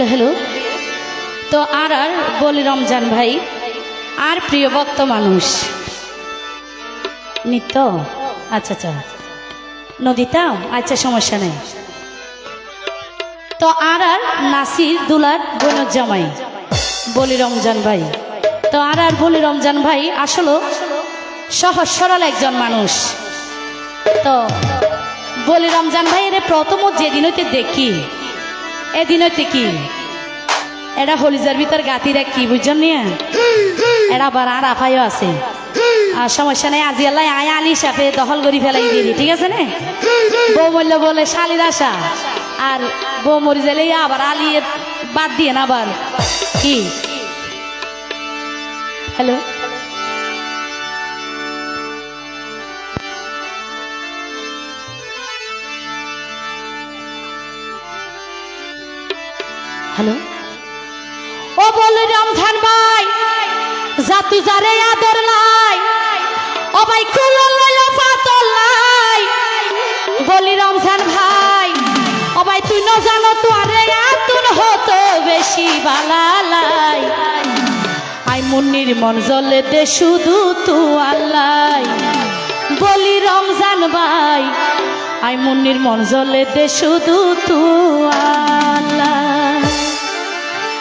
Hello hello? তো আর আর বলি, রমজান ভাই, আর প্রিয় ভক্ত মানুষ, নিত্য? আচ্ছা আচ্ছা নদীতাম আচ্ছা সমস্যা নেই। তো আর আর নাসির দুলার বোনের জামাই বলি, রমজান ভাই। তো আর আর বলি, রমজান ভাই, আসলে সহজ সরল একজন মানুষ। তো বলি, রমজান ভাই, এর প্রথম হইতে দেখি, এদিন হইতে কি? এটা হলিজার ভিতর গাতিরা কি বুঝছেন নিয়ে এটা আবার আর আফাইও আছে। আর সমস্যা নেই, আজি আল্লাহ আয় আলি হিসাবে দখল করে ফেলাই দিলি ঠিক আছে না? বউ বললে, বলে, শালির আশা। আর বউ মরি গেলে আবার আলি বাদ দিয়ে না আবার। কি? হ্যালো? হ্যালো? ও বলে ভাই জাতু যারে আদর লাই ও ভাই কুলো ফাতল লাই। বলি রমজান ভাই ভাই তুই ন জানো তো আরে আতুন হতো বেশি বালালাই আই মুন্নির মন জ্বলে দে শুধু তু আল্লাই বলি রমজান ভাই, আই মুন্নির মন জ্বলে দে শুধু তু আল্লাহ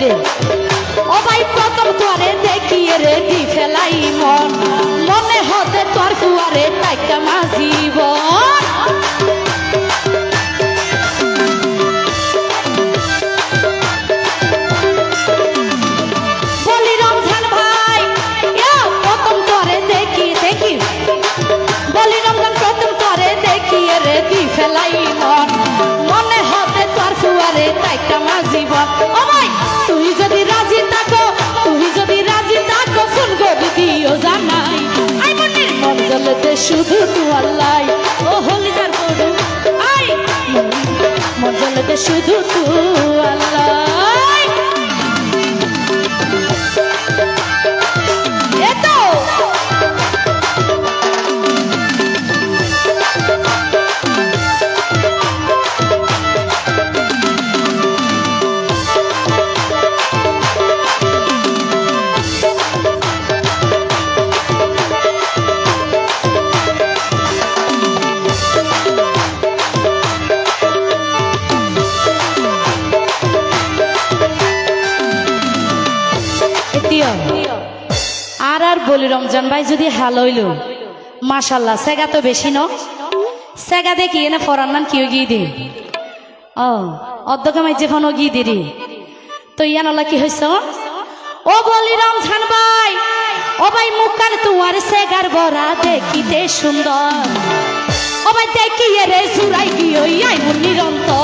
হইতে ও ভাই, প্রথম তোরে দেখিয়ে রে দি ফেলাই মন মনে হতে তোর ফুয়ারে মাঝিব বলি শুধু তু বলি, রমজান ভাই যদি হাল হইল মাশাল্লাহ সেগা তো বেশি ন? সেগা দেখি এনে ফরান নাম কিও গিয়ে দি ও অর্ধকে মাই যে ফোন গিয়ে দিরি। তো ইয়ানলা কি হয়েছ ও বলি, রমজান ভাই, ও ভাই মুখার তোমার সেগার বরা দেখিতে সুন্দর। ও ভাই দেখি রে জুড়াই গিয়ে আই নিরন্তর।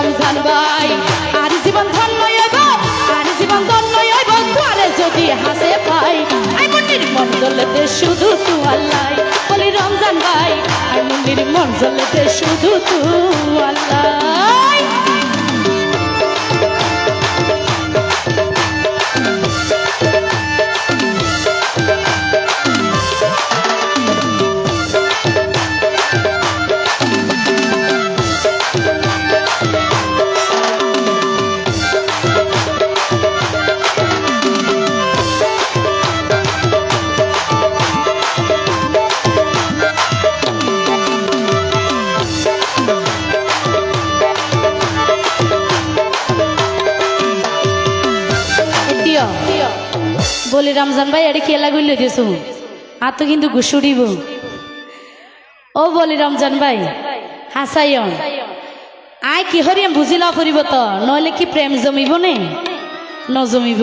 রমজান ভাই আর জীবন ধন্য হইব আর জীবন ধন্য হইব তুয়ারে যদি হাসে পাই। মন্দির মন্ডলতে শুধু তু আল্লাহ। বলি রমজান ভাই, আই মন্দির মন্ডলতে শুধু তু আল্লাহ। বলি, রমজান ভাই কি এলা গুলো দিয়েছ? আর তো কিন্তু ঘুষুড়িব ও বলি, রমজান ভাই হাসাইন আই কি হরিয়াম বুঝিলা ফুরিব তো, নইলে কি প্রেম জমিব নে? নজমিব। জমিব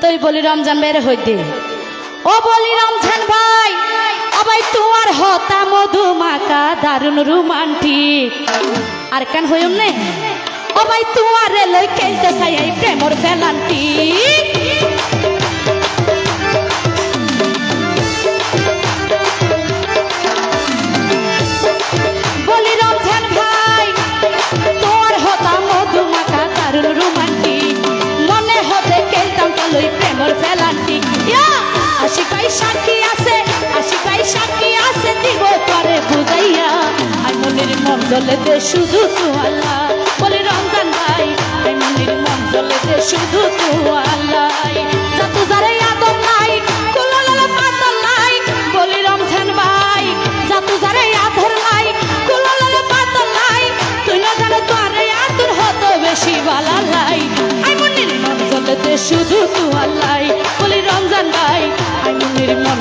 তুই বলি, রমজান ভাইয়ের হই দে। ও বলি, রমজান ভাই ভাই তোমার হতা মধু মাকা দারুণ রোমান্টিক। আর কান হইম নে? ও ভাই তোমার লই খেলতে চাই এই প্রেমর ফেলান্টি জ্বলেতে শুধু তু আল্লাহ। বলি, রমজান ভাই মনের মন জ্বলেতে শুধু তু আল্লাহ। যত যারে আদর নাই কুলালা পাতল নাই, বলি, রমজান ভাই, যত যারে আদর নাই কুলালা পাতল নাই, তুই না জানো তোরে আদর হতো বেশি বালা আই মনের মন শুধু তু আল্লাহ। বলি, রমজান ভাই আই মনের মন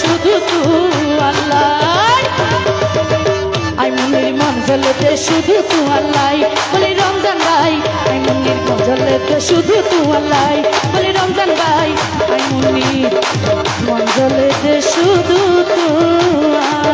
শুধু তু গজলেতে শুধু তুয়াল্লাই বলে, রমজান ভাই আই মুন্নির গজলেতে শুধু তুয়াল্লাই বলে, রমজান ভাই আই মুন্নির গজলেতে শুধু তুয়া